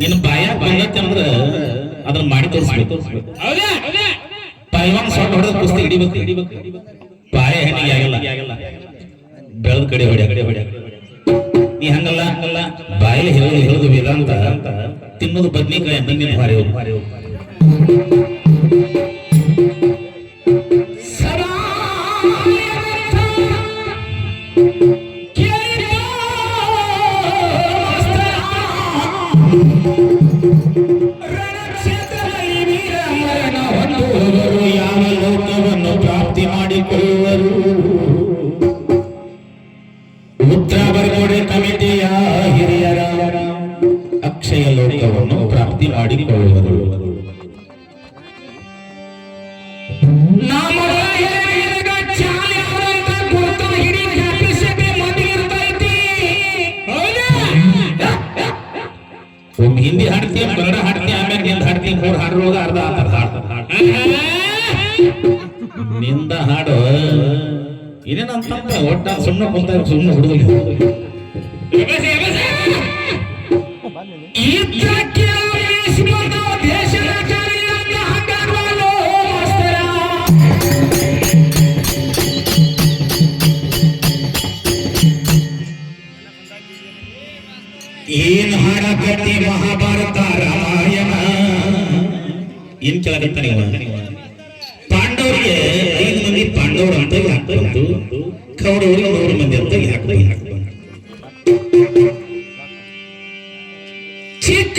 ನಿನ್ನ ಬಾಯ ಬಂದತ್ತೆ ಅಂದ್ರ ಅದನ್ನ ಮಾಡಿ ತೋರಿಸ್ಬೇಕು. ಪೈಲ್ವಾನ್ ಸೊಟ್ಟ ಹೊಡೆದ ಕುಸ್ತಿ ಹಿಡಿಬೇಕು. ಹಿಡಿಬೇಕು ಬಾಯ ಹೆಣ್ಣಿಗೆ ಆಗಲ್ಲ. ಬೆಳೆದ ಕಡೆ ಹೊಡೆ ಕಡೆ ಹೊಡೆ ನೀ ಹಂಗಲ್ಲ? ಹಂಗಲ್ಲ ಬಾಯಲ್ಲಿ ಹೇಳೋದು ಹೇಳೋದು ವೇದಾಂತ. ತಿನ್ನೋದು ಬದ್ನಿಕಾಯಿ ಬಂದಿನ ಭಾರಿ ಹೋಗು. ಪ್ರಾಪ್ತಿ ಮಾಡಿಕೊಳ್ಳುವರು ಉತ್ತರ ಬರ್ಗೋಡೆ ಕಮಿಟಿಯ ಹಿರಿಯರ ಅಕ್ಷಯ ಲೋಕವನ್ನು ಪ್ರಾಪ್ತಿ ಮಾಡಿಕೊಳ್ಳುವರು ಹಿಂದಿ ಹಾಡ್ತೀಯ ಕನ್ನಡ ಹಾಡ್ತೀಯ ಆಮೇಲೆ ನಿಂದ ಹಾಡ್ತೀಯ ಮೂರು ಹಾಡ್ರೋಗ ಅರ್ಧ ಅರ್ಧ ಹಾಡ್. ನಿಂದ ಹಾಡು. ಏನೇನಂತಂದ್ರೆ ಒಟ್ಟ ಸುಮ್ಮನೆ ಕುಂತ ಸುಮ್ಮನೆ ಹುಡುಗಲಿ ಏನ್ ಹಾಡಕತ್ತಿ ಮಹಾಭಾರತ ರಾಮಾಯಣ. ಏನ್ ಕೇಳಕತ್ತಾನೆ? ಪಾಂಡವರಿಗೆ ಐದು ಮಂದಿ ಪಾಂಡವರು ಅಂತ ಯಾಕೆ ಬಂತು? ಕೌರವರಿಗೆ ನೂರು ಮಂದಿ ಅಂತ ಯಾಕೆ ಯಾಕೆ ಬಂತು? ಚಿಕ್ಕ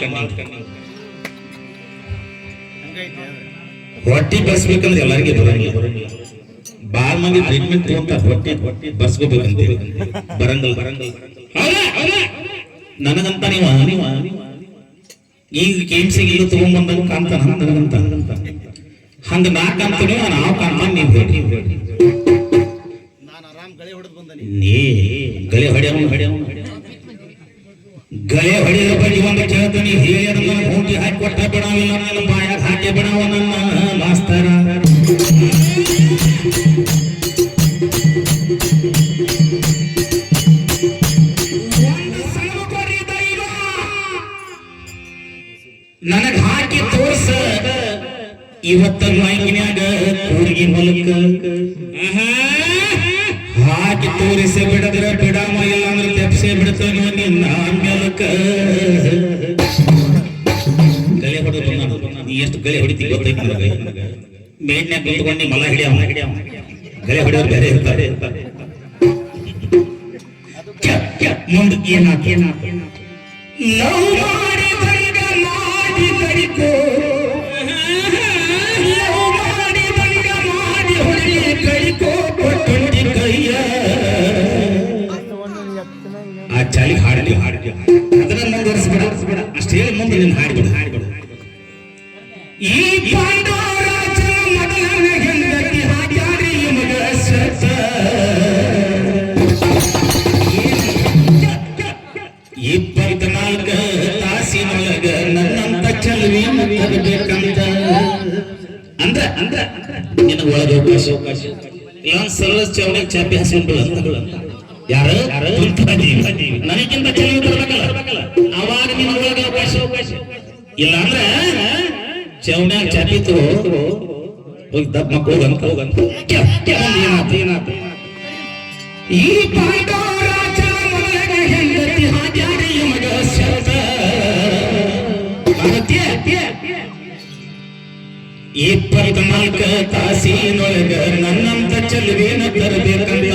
ಕಣ್ಣು ಹೊಟ್ಟಿ ಬರ್ಸ್ಬೇಕಂದ್ರೆ ಎಲ್ಲರಿಗೆ ಬರಂಗಿಲ್ಲ. ಬಾಳ ಮಂದಿ ಟ್ರೀಟ್ಮೆಂಟ್ ತಗೊಂತ ಹೊಟ್ಟಿ ಹೊಟ್ಟಿ ಬರ್ಸ್ಕೋಬೇಕಂತ ಬರಂಗಲ್ ಬರಂಗಲ್ ನನಗಂತ ನೀವ? ನೀವ ಈಗ ಕೇಮ್ಸಿಗೆ ತಗೊಂಡ್ ತಗೊಂಡ್ಬಂದಂಗ ಕಾಣ್ತಾನ? ನನಗಂತ. ಹಂಗ ನಾ ಕಾಣ್ತೀನಿ ನಾವು ಕಾಣ್ತಾನೆ ನೀವು ಹೇಳಿ ನಾನು ಆರಾಮ್ ಗಳೆ ಹೊಡೆದು ಬಂದ ನೀ ಗಳಿ ಹೊಡೆಯವನು ಹೊಡೆಯವ ಗಲೆ ಹೊಡೆದ ಬಡಿ ಒಂದು ಕೇಳ್ತಾನೆ ಹೇಳಿದ ನನ್ನ ಹೂಟಿ ಹಾಕಿ ಕೊಟ್ಟ ಬಿಡಾವಿಲ್ಲ ನನ್ನ ಬಾಯಾಗ ಹಾಕಿ ಬಿಡಾವ ನನ್ನ ಮಾಸ್ತರ. ನನಗ ಹಾಕಿ ತೋರ್ಸ. ಇವತ್ತ ಮೈಗಿನ್ಯಾಗ ಕೂರ್ಗಿ ಹಾಕಿ ತೋರಿಸಿ ಬಿಡದ್ರ ಬಿಡಾಮ ಬಿಡ್ತಾನೆ ನಿನ್ನ ನೀ ಎಷ್ಟು ಗಳೆ ಹೊಡಿತಿ ಗೊತ್ತೈತಿ ನನಗೆ. ಮೇಡ್ನ್ಯಾಗ ಕುತ್ಕೊಂಡು ಮಲ ಹಿಡಿಯವ. ಗಳೆ ಹೊಡೆಯೋರು ಬೇರೆ ಇರ್ತಾರೆ. ಮುಂದಕ್ಕೆ ಏನಾತ ಲವ್ ಮಾಡಿ ಮಾಡಿ ಕಡಿಕೋ ಆ ಚಾಲಿ ಹಾಡಲಿ ಹಾಡಲಿ ಅದನ್ನ ಮುಂದುವರಿಸ್ಬೇಡ ಅಷ್ಟೇ ಹೇಳಿ ಮುಂದೆ ನೀನು ಹಾಡ್ಬಿಡು. ಹಾಡ್ಬಿಡು ಈ ಪಾಂಡವರಾಜನ ಮೊದಲನ ಹೆಂಡತಿ ಹಾಕ್ಯಾರಿ ಮಗ ಸತ್ತ ಇಪ್ಪತ್ನಾಲ್ಕ ತಾಸಿನೊಳಗ ನನ್ನಂತ ಚಲವಿ ತರಬೇಕಂತ ಅಂದ್ರ ಅಂದ್ರ ನಿನ್ನ ಒಳಗೆ ಅವಕಾಶ ಅವಕಾಶ ಇಲ್ಲೊಂದ್ ಸರಳ ಚೌಡಿ ಚಾಪಿ ಹಾಸ್ಕೊಂಡ್ಬಿಡ ಅಂತ ಯಾರು? ನನಗಿಂತ ಚಲವಿ ಅವಾಗ ನಿಮ್ಮೊಳಗೆ ಅವಕಾಶ ಅವಕಾಶ? ಇಲ್ಲ ಅಂದ್ರೆ ಚೌನ್ಯಾಗ ಚಾಪಿ ಹೋಗಿ ದಪ್ಪ ಮಕ್ಕಳು ಹೋಗಂತ ಹೋಗಂತ ಏನಾತ? ಏನಾತ? ಈ ಪಾಂಡವರಾಜ ಮನೆಯಾಗ ಹೆಂಡತಿ ಹಾಕ್ಯಾಡಿ ಮಗ ಶರತ. ಆಗತ್ಯ ಇಪ್ಪತ್ನಾಲ್ಕ ತಾಸಿನೊಳಗ ನನ್ನಂತ ಚೆಲುವೇನ ತರಬೇಕಂತ.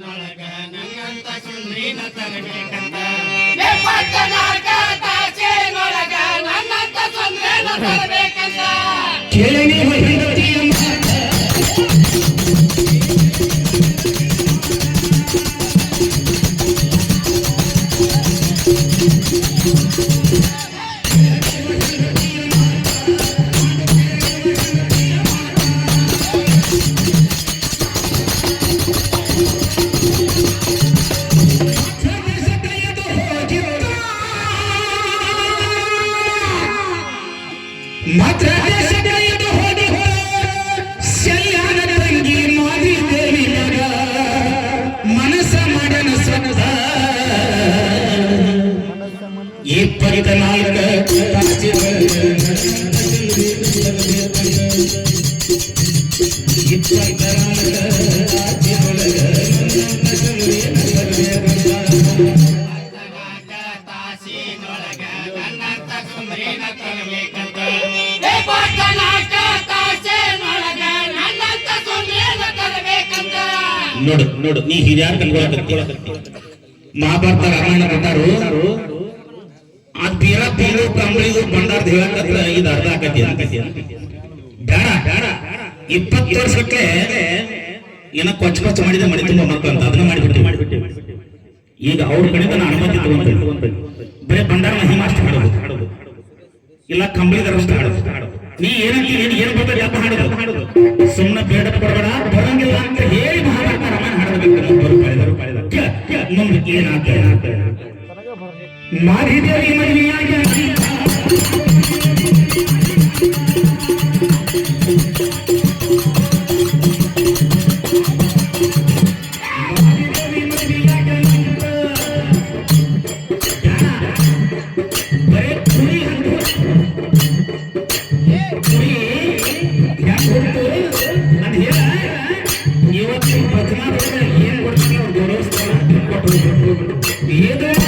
ತಾಸಿನೊಳಗ ನಂಗಂತ ಸುಂದ್ರಿನ ತರಬೇಕಂತ ಕರ್ನಾಟಕ ತಾಸಿನೊಳಗ ನನ್ನಂತ ಸುಂದ್ರಿನ ತರಬೇಕಂತ ಕೇಳನೆ ಹೆಂಡತಿಯ ಮಾತ ಮಾತ್ರ ನೋಡು ನೋಡು, ನೀ ಹಿರಿಯಾರ ಕನ್ಕೊಳಕತ್ತಿ ಮಹಾಭಾರತ ರಾಮಾಯಣ ಬಂದಾರು ಆ ತೀರ ಪೀರು ಕಂಬಳಿದು ಬಂಡಾರ್ದ ಹೇಳಕತ್ರ ಅರ್ಧ ಆಕತಿ ಬೇಡ ಬೇಡ ಇಪ್ಪತ್ತು ವರ್ಷಕ್ಕೆ ಏನ ಕೊಚ್ಚ ಕೊಚ್ಚ ಮಾಡಿದ ಮನೆ ತುಂಬ ಮಕ್ಕಳು ಅದನ್ನ ಮಾಡಿಬಿಟ್ಟು. ಮಾಡಿಬಿಟ್ಟು ಈಗ ಅವ್ರ ಕಡೆಯಿಂದ ನಾನು ಅನುಮತಿ ತಗೊಂತ ಬರೀ ಬಂಡಾರ ಮಹಿಮಾ ಅಷ್ಟು ಹಾಡೋದು. ಇಲ್ಲ ಕಂಬಳಿದರಷ್ಟು ಹಾಡೋದು. ನೀ ಏನಂತ ಏನ್ ಬರ್ತದೆ ಅಂತ ಹಾಡೋದು ಹಾಡೋದು. ಪಡೆದ ಮುಂದೆ ಏನಾಗ್ತದೆ ಏನಾಗ್ತದೆ ಮಾರಿದೇವಿ ಮದುವೆಯಾಗಿ ಕೊಟ್ಟು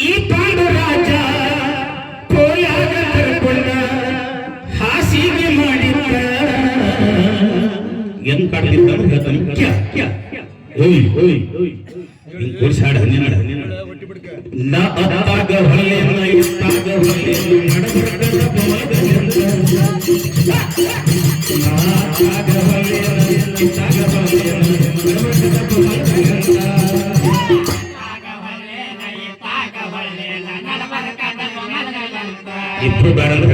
ಈ ಪಾಂಡು ರಾಜ ಕೋಲಾಗ ಹಾಸಿಗೆ ಮಾಡಿದ್ದ ಹೆಂಗ್ ಕಾಡ್ತಿದ್ದ ಹೇಳ್ತಾನೆ ಓಯ್ ಓಯ್ ಹಿಂಗ್ ಕೂರ್ಸಿ ಹಾಡು ಹನ್ನೆರಡು ಹನ್ನೆರಡು ನ ಅತ್ತಾಗ ಹೊಲೆ ನ ಇತ್ತಾಗ ಹೊಲೆ ನಡಬರ್ಕದ ಮೊಳಗ ನಿಂತ. ನ Super Bowl.